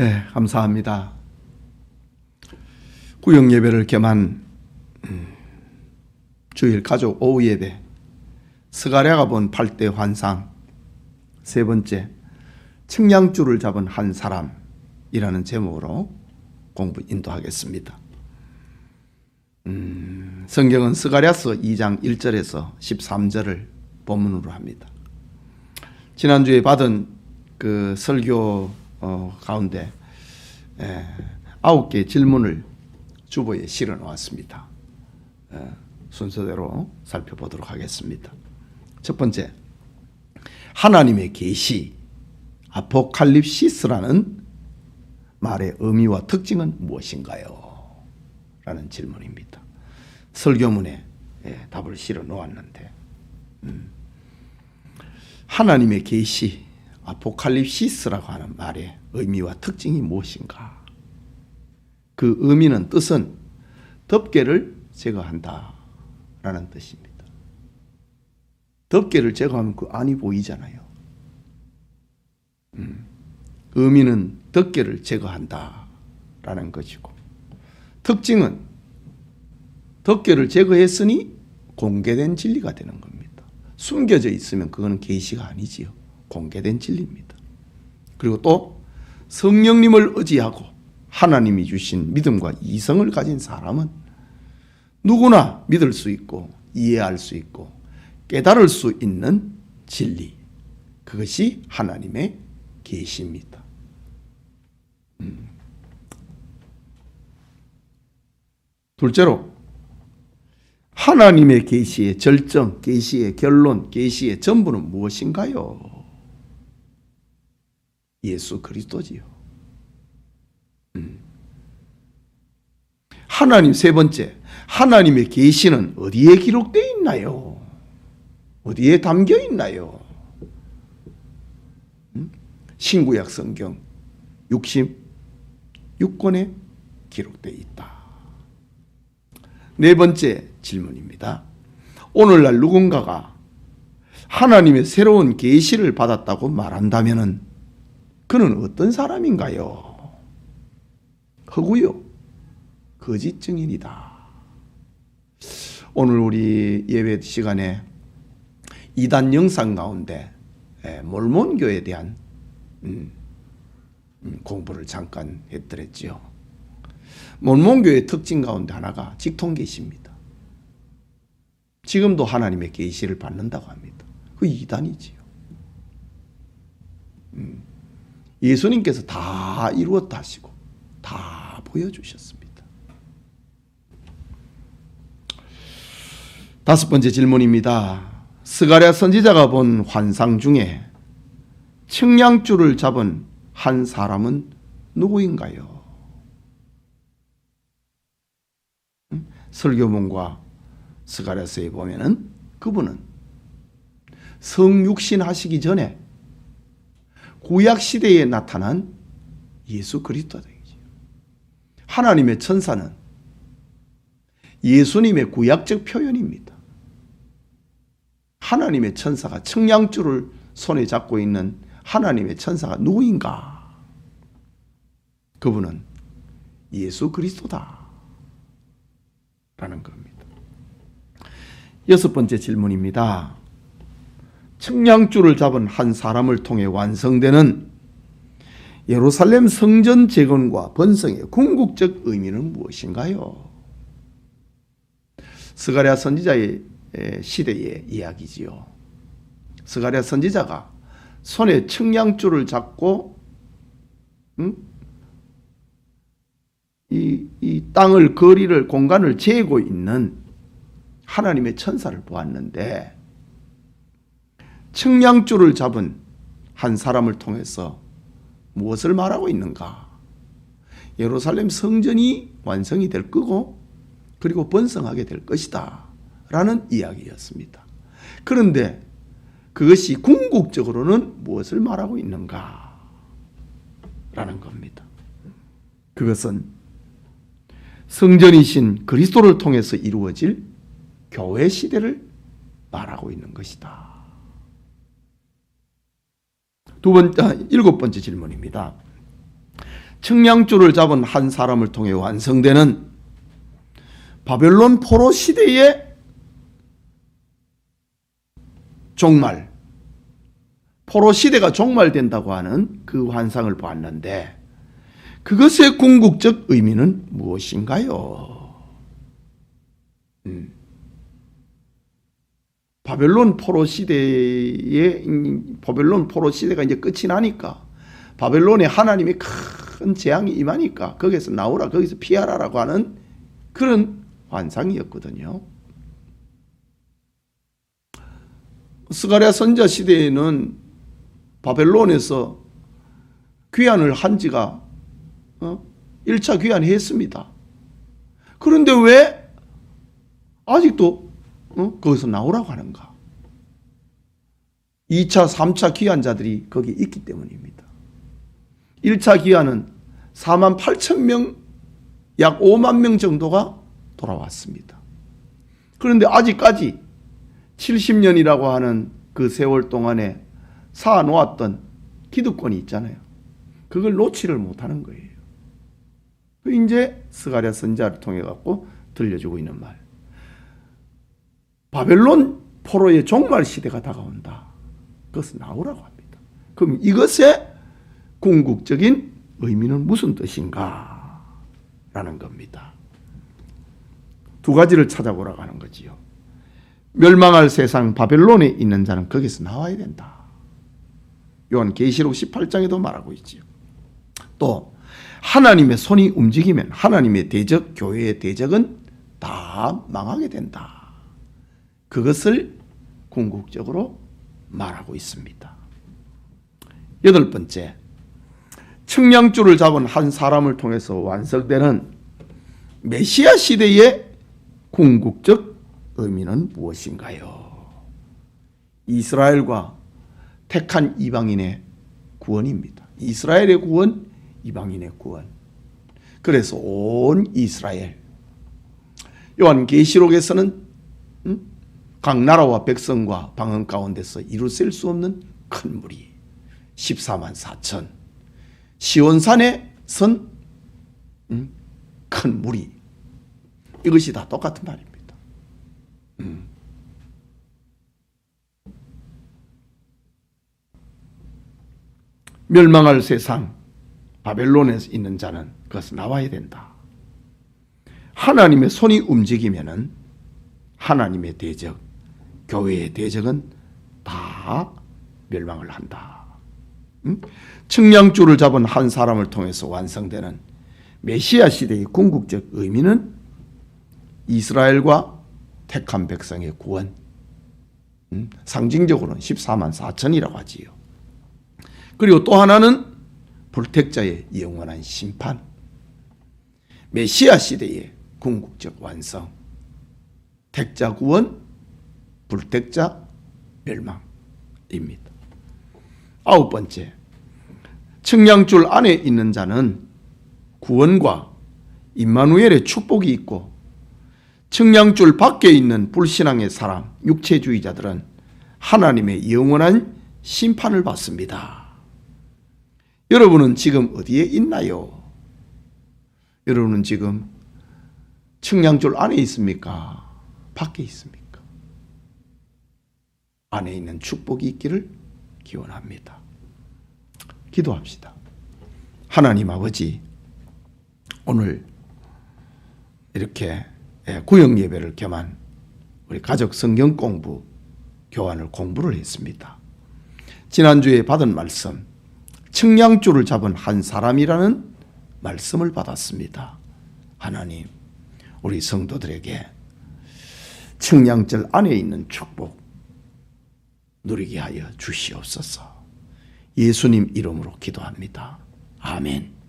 네, 감사합니다. 구역 예배를 겸한 음, 주일 가족 오후 예배 스가랴가 본 8대 환상 세 번째 측량줄을 잡은 한 사람이라는 제목으로 공부 인도하겠습니다. 음, 성경은 스가랴서 2장 1절에서 13절을 본문으로 합니다. 지난주에 받은 그 설교 어, 가운데 에, 아홉 개 질문을 주보에 실어 놓았습니다. 에, 순서대로 살펴보도록 하겠습니다. 첫 번째, 하나님의 계시 아포칼립시스라는 말의 의미와 특징은 무엇인가요? 라는 질문입니다. 설교문에 예, 답을 실어 놓았는데 음, 하나님의 계시 아포칼립시스라고 하는 말의 의미와 특징이 무엇인가? 그 의미는 뜻은 덮개를 제거한다 라는 뜻입니다. 덮개를 제거하면 그 안이 보이잖아요. 음, 의미는 덮개를 제거한다 라는 것이고 특징은 덮개를 제거했으니 공개된 진리가 되는 겁니다. 숨겨져 있으면 그거는 계시가 아니지요. 공개된 진리입니다. 그리고 또 성령님을 의지하고 하나님이 주신 믿음과 이성을 가진 사람은 누구나 믿을 수 있고 이해할 수 있고 깨달을 수 있는 진리. 그것이 하나님의 계시입니다. 음. 둘째로 하나님의 계시의 절정, 계시의 결론, 계시의 전부는 무엇인가요? 예수 그리스도지요. 음. 하나님 세 번째, 하나님의 계시는 어디에 기록되어 있나요? 어디에 담겨 있나요? 음? 신구약 성경 66권에 기록되어 있다. 네 번째 질문입니다. 오늘날 누군가가 하나님의 새로운 계시를 받았다고 말한다면은 그는 어떤 사람인가요? 허구요. 거짓 증인이다. 오늘 우리 예배 시간에 이단 영상 가운데 몰몬교에 대한 음, 음, 공부를 잠깐 했더랬지요. 몰몬교의 특징 가운데 하나가 직통 계시입니다. 지금도 하나님의 계시를 받는다고 합니다. 그 이단이지요. 음, 예수님께서 다 이루었다 하시고 다 보여주셨습니다. 다섯 번째 질문입니다. 스가랴 선지자가 본 환상 중에 측량줄을 잡은 한 사람은 누구인가요? 설교문과 스가랴서에 보면은 그분은 성육신 하시기 전에 구약 시대에 나타난 예수 그리스도다. 하나님의 천사는 예수님의 구약적 표현입니다. 하나님의 천사가 청량줄을 손에 잡고 있는 하나님의 천사가 누구인가? 그분은 예수 그리스도다. 라는 겁니다. 여섯 번째 질문입니다. 청량줄을 잡은 한 사람을 통해 완성되는 예루살렘 성전 재건과 번성의 궁극적 의미는 무엇인가요? 스가랴 선지자의 시대의 이야기지요. 스가랴 선지자가 손에 청량줄을 잡고 음? 이, 이 땅을 거리를 공간을 재고 있는 하나님의 천사를 보았는데 청량줄을 잡은 한 사람을 통해서 무엇을 말하고 있는가? 예루살렘 성전이 완성이 될 거고 그리고 번성하게 될 것이다. 라는 이야기였습니다. 그런데 그것이 궁극적으로는 무엇을 말하고 있는가? 라는 겁니다. 그것은 성전이신 그리스도를 통해서 이루어질 교회 시대를 말하고 있는 것이다. 두 번, 아, 일곱 번째 질문입니다. 측량줄을 잡은 한 사람을 통해 완성되는 바벨론 포로 시대의 종말, 포로 시대가 종말된다고 하는 그 환상을 보았는데 그것의 궁극적 의미는 무엇인가요? 음. 바벨론 포로 시대의 바벨론 포로 시대가 이제 끝이 나니까 바벨론에 하나님이 큰 재앙이 임하니까 거기서 나오라 거기서 피하라라고 하는 그런 환상이었거든요. 스가랴 선자 시대에는 바벨론에서 귀환을 한 지가 어? 1차 귀환했습니다. 그런데 왜 아직도 어? 거기서 나오라고 하는가? 2차, 3차 귀환자들이 거기 있기 때문입니다. 1차 귀환은 4만 8천 명, 약 5만 명 정도가 돌아왔습니다. 그런데 아직까지 70년이라고 하는 그 세월 동안에 쌓아놓았던 기득권이 있잖아요. 그걸 놓지를 못하는 거예요. 그 이제 스가랴 선자를 통해 갖고 들려주고 있는 말. 바벨론 포로의 종말 시대가 다가온다. 그것은 나오라고 합니다. 그럼 이것의 궁극적인 의미는 무슨 뜻인가? 라는 겁니다. 두 가지를 찾아보라고 하는 거지요. 멸망할 세상 바벨론에 있는 자는 거기서 나와야 된다. 요한 계시록 18장에도 말하고 있지요. 또 하나님의 손이 움직이면 하나님의 대적 교회의 대적은 다 망하게 된다. 그것을 궁극적으로 말하고 있습니다. 여덟 번째, 측량줄을 잡은 한 사람을 통해서 완성되는 메시아 시대의 궁극적 의미는 무엇인가요? 이스라엘과 택한 이방인의 구원입니다. 이스라엘의 구원, 이방인의 구원. 그래서 온 이스라엘. 요한 계시록에서는 음? 각 나라와 백성과 방언 가운데서 이루 셀 수 없는 큰 무리 14만 4천 시온산에 선큰 무리 이것이 다 똑같은 말입니다. 음. 멸망할 세상 바벨론에 있는 자는 그것은 나와야 된다. 하나님의 손이 움직이면은 하나님의 대적, 교회의 대적은 다 멸망을 한다. 음? 측량줄을 잡은 한 사람을 통해서 완성되는 메시아 시대의 궁극적 의미는 이스라엘과 택한 백성의 구원, 음? 상징적으로는 14만 4천이라고 하지요. 그리고 또 하나는 불택자의 영원한 심판, 메시아 시대의 궁극적 완성, 택자 구원, 불택자 멸망입니다. 아홉 번째, 측량줄 안에 있는 자는 구원과 임마누엘의 축복이 있고 측량줄 밖에 있는 불신앙의 사람, 육체주의자들은 하나님의 영원한 심판을 받습니다. 여러분은 지금 어디에 있나요? 여러분은 지금 측량줄 안에 있습니까? 밖에 있습니까? 안에 있는 축복이 있기를 기원합니다. 기도합시다. 하나님 아버지, 오늘 이렇게 구역 예배를 겸한 우리 가족 성경 공부 교환을 공부를 했습니다. 지난주에 받은 말씀, 측량줄을 잡은 한 사람이라는 말씀을 받았습니다. 하나님, 우리 성도들에게 측량절 안에 있는 축복 누리게 하여 주시옵소서. 예수님 이름으로 기도합니다. 아멘.